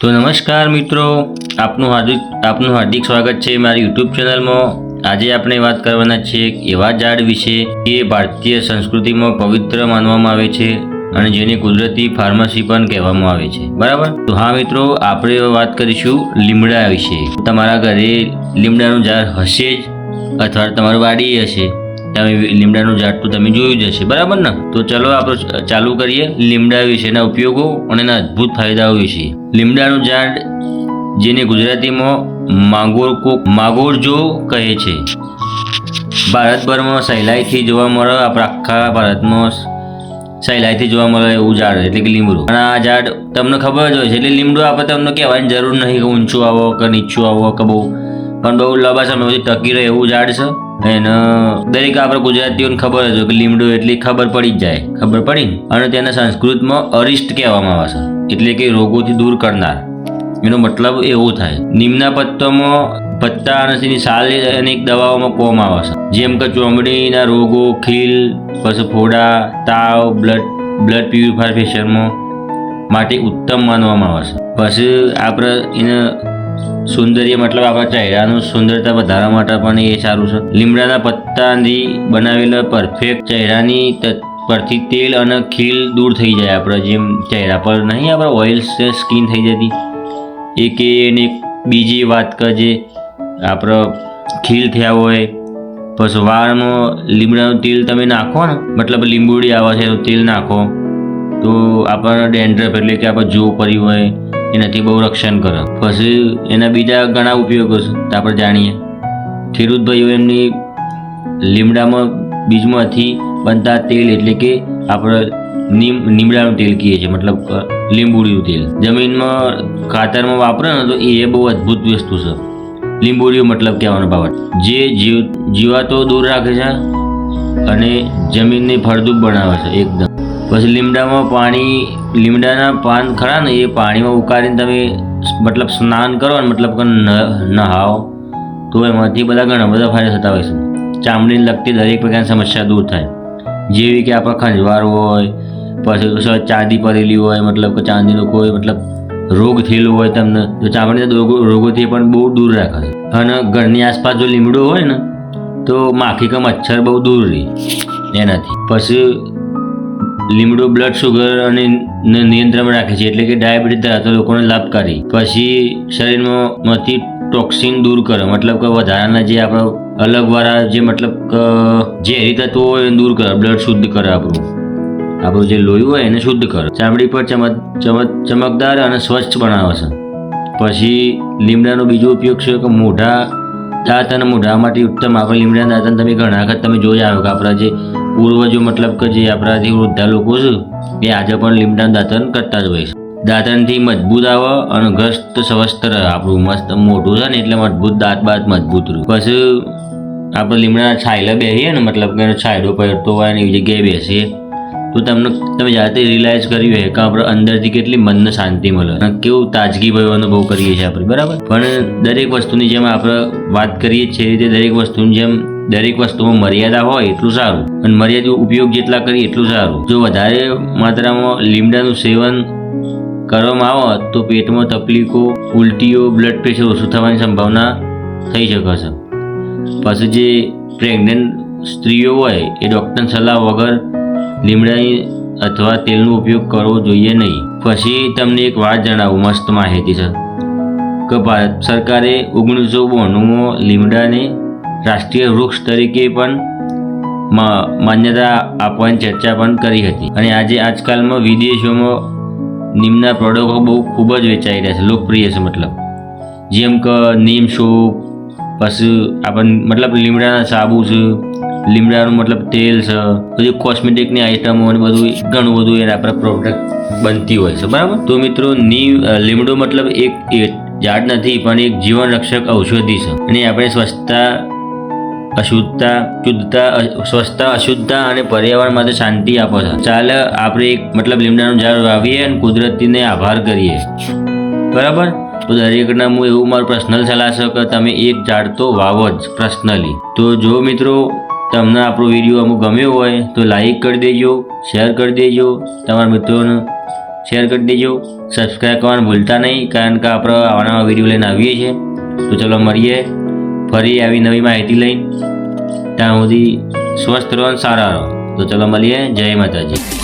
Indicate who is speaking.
Speaker 1: તો નમસ્કાર મિત્રો, આપનું હાર્દિક આપનું હાર્દિક સ્વાગત છે મારી યુટ્યુબ ચેનલમાં. આજે આપણે વાત કરવાના છીએ એક એવા ઝાડ વિશે જે ભારતીય સંસ્કૃતિમાં પવિત્ર માનવામાં આવે છે અને જેને કુદરતી ફાર્મસી પણ કહેવામાં આવે છે. બરાબર? તો હા મિત્રો, આપણે વાત કરીશું લીમડા વિશે. તમારા ઘરે લીમડાનું ઝાડ હશે જ? અથવા તમારું વાડી હશે? તમે લીમડાનું ઝાડ તો તમે જોયું જ હશે, બરાબર ને? તો ચલો આપણે ચાલુ કરીએ લીમડા વિશેના ઉપયોગો અને એના અદ્ભુત ફાયદાઓ વિશે. લીમડાનું ઝાડ જેને ગુજરાતીમાં માગોર કો માગોરજો કહે છે. ભારતભરમાં સહેલાઈથી જોવા મળે આપણા આખા ભારતમાં સહેલાઈથી જોવા મળે એવું ઝાડ એટલે કે લીમડું. અને આ ઝાડ તમને ખબર જ હોય છે, એટલે લીમડું આપણે તમને કહેવાની જરૂર નહીં કે ઊંચું આવો કે નીચું આવો કે બહુ. પણ બહુ લાંબા સમય સુધી ટકી રહે એવું ઝાડ છે. એને દરેક આપણે ગુજરાતીઓને ખબર જ કે લીમડું એટલી ખબર પડી જ જાય. ખબર પડી અને તેને સંસ્કૃતમાં અરિષ્ટ કહેવામાં આવે છે. એટલે કે રોગોથી દૂર કરનાર. એનો મતલબ એવો થાય. નીમના પત્તામાં પત્તા અને તેની સાલ અનેક દવાઓમાં કોમ આવે છે. જેમ કે ચોમડીના રોગો, ખીલ, પછી ફોડા, તાવ, બ્લડ બ્લડ પ્યુરિફિકેશનમાં માટે ઉત્તમ માનવામાં આવે છે. પછી આપણે એને સૌંદર્ય મતલબ આપણા ચહેરાનું સુંદરતા વધારવા માટે પણ એ સારું છે. લીમડાના પત્તાથી બનાવેલા પરફેક્ટ ચહેરાની પરથી તેલ અને ખીલ દૂર થઈ જાય આપણે જેમ ચહેરા પર. નહીં, આપણે ઓઇલ સ્કિન થઈ જતી. એક એને બીજી વાત કે જે આપણે ખીલ થયા હોય, પછી વાળમાં લીમડાનું તેલ તમે નાખો ને, મતલબ લીંબુડી આવે છે તેલ નાખો. તો આપણને ડેન્ડ્રફ એટલે કે આપણે જો પડી હોય એનાથી બહુ રક્ષણ કરે. પછી એના બીજા ઘણા ઉપયોગો છે, તો આપણે જાણીએ. ખેડૂતભાઈઓ એમની લીમડામાં, બીજમાંથી બનતા તેલ એટલે કે આપણે નીમ લીમડાનું તેલ કહીએ છીએ, મતલબ લીંબુડીનું તેલ. જમીનમાં, ખાતરમાં વાપરે ને તો એ બહુ અદ્ભુત વસ્તુ છે. લીંબુડીઓ મતલબ કહેવાનો બાબત જે જીવ, જીવાતો દૂર રાખે છે અને જમીનને ફળદ્રુપ બનાવે છે, એકદમ. પછી લીમડામાં પાણી લીમડાના પાન ખરા ને, એ પાણીમાં ઉકાળીને તમે મતલબ સ્નાન કરો ને, મતલબ કે ન- નહાવો તો એમાંથી બધા ઘણા બધા ફાયદા થતા હોય છે. ચામડીને લગતી દરેક પ્રકારની સમસ્યા દૂર થાય. જેવી કે આપણે ખંજવાળ હોય, પછી ચાંદી પડેલી હોય, મતલબ કે ચાંદીનો કોઈ મતલબ રોગ થયેલો હોય તમને, તો ચામડીના રોગો- રોગોથી પણ બહુ દૂર રાખે છે. અને ઘરની આસપાસ જો લીમડું હોય ને, તો માખી કે મચ્છર બહુ દૂર રહે, એનાથી. પછી લીમડું બ્લડ શુગર અને ને નિયંત્રણમાં રાખે છે. એટલે કે ડાયાબિટીસ ધરાવતા લોકોને લાભકારી. પછી શરીરમાં માંથી ટોક્સિન દૂર કરે. મતલબ કે વધારાના જે આપણા અલગવાળા જે મતલબ ઝેરી તત્વો હોય એને દૂર કરે. બ્લડ શુદ્ધ કરે આપણું. આપણું જે લોહી હોય એને શુદ્ધ કરે. ચામડી પર ચમક ચમક, ચમકદાર અને સ્વચ્છ બનાવે છે. પછી લીમડાનો બીજો ઉપયોગ છે કે મોઢા દાંત અને મોઢા માટે ઉત્તમ. આપણે લીમડાના દાંતને તમે ઘણા વખત તમે જોયા હોય કે આપણા જે પૂર્વજો મતલબ કે જે આપણાથી વૃદ્ધા લોકો છે, એ આજે પણ લીમડાનું દાંતન કરતા જ હોય છે. દાંતનથી મજબૂત આવે અને ઘસ્ત સ્વસ્થ રહે. આપણું મસ્ત મોટું છે ને, એટલે મજબૂત દાંત બાત મજબૂત રહ્યું પછી આપણે લીમડાના છાયલા બેસીએ ને, મતલબ કે છાયડો પહેરતો હોય ને એવી જગ્યાએ બેસીએ. તો તમને, તમે જાતે રિલાઇઝ કર્યું હોય કે આપણે અંદરથી કેટલી મનને શાંતિ મળે. અને કેવું તાજગી ભયો અનુભવ કરીએ છીએ આપણે, બરાબર? પણ દરેક વસ્તુની જેમ આપણે વાત કરીએ છીએ તે દરેક વસ્તુની જેમ દરેક વસ્તુમાં મર્યાદા હોય એટલું સારું. અને મર્યાદિત ઉપયોગ જેટલા કરીએ એટલું સારું. જો વધારે માત્રામાં લીમડાનું સેવન કરવામાં આવે તો પેટમાં તકલીફો, ઉલટીઓ બ્લડ પ્રેશર ઓછું થવાની સંભાવના થઈ શકે છે. પછી જે પ્રેગ્નન્ટ સ્ત્રીઓ હોય, એ ડૉક્ટરની સલાહ વગર લીમડાની અથવા તેલનો ઉપયોગ કરવો જોઈએ નહીં. પછી તમને એક વાત જણાવું મસ્ત માહિતી છે. કે ભારત સરકારે ઓગણીસો બોણુંમાં લીમડાને રાષ્ટ્રીય વૃક્ષ તરીકે પણ માન્યતા આપવાની ચર્ચા પણ કરી હતી. અને આજે આજકાલમાં વિદેશોમાં નીમના પ્રોડક્ટો બહુ ખૂબ જ વેચાઈ રહ્યા છે. લોકપ્રિય છે મતલબ. જેમ કે નીમ સૂપ, પછી આપણને મતલબ લીમડાના સાબુ છે, લીમડાનું મતલબ તેલ છે બધી કોસ્મેટિકની આઇટમો અને બધું, ઘણું બધું એના આપણે પ્રોડક્ટ બનતી હોય છે. બરાબર? તો મિત્રો, નીમ લીમડો મતલબ એક ઝાડ નથી, પણ એક જીવન રક્ષક ઔષધિ છે. અને આપણે સ્વચ્છતા અશુદ્ધતા, શુદ્ધતા સ્વચ્છતા, અશુદ્ધતા અને પર્યાવરણ માટે શાંતિ આપો છો. ચાલે આપણે એક મતલબ લીમડાનું ઝાડ વાવીએ અને કુદરતીને આભાર કરીએ. બરાબર? તો દરેકના હું એવું મારું પર્સનલ સલાહ છે કે તમે એક ઝાડ તો વાવો જ પર્સનલી તો જો મિત્રો તમને આપણો વીડિયો અમુક ગમ્યો હોય, તો લાઈક કરી દેજો શેર કરી દેજો. તમારા મિત્રોને શેર કરી દેજો. સબસ્ક્રાઈબ કરવાનું ભૂલતા નહીં, કારણ કે આપણે આવા નવા વીડિયો લઈને આવીએ છીએ. તો ચલો મળીએ. ફરી આવી નવી માહિતી લઈ ત્યાં સુધી સ્વસ્થ રહો અને સારા રહો. તો ચલો મળીએ. જય માતાજી.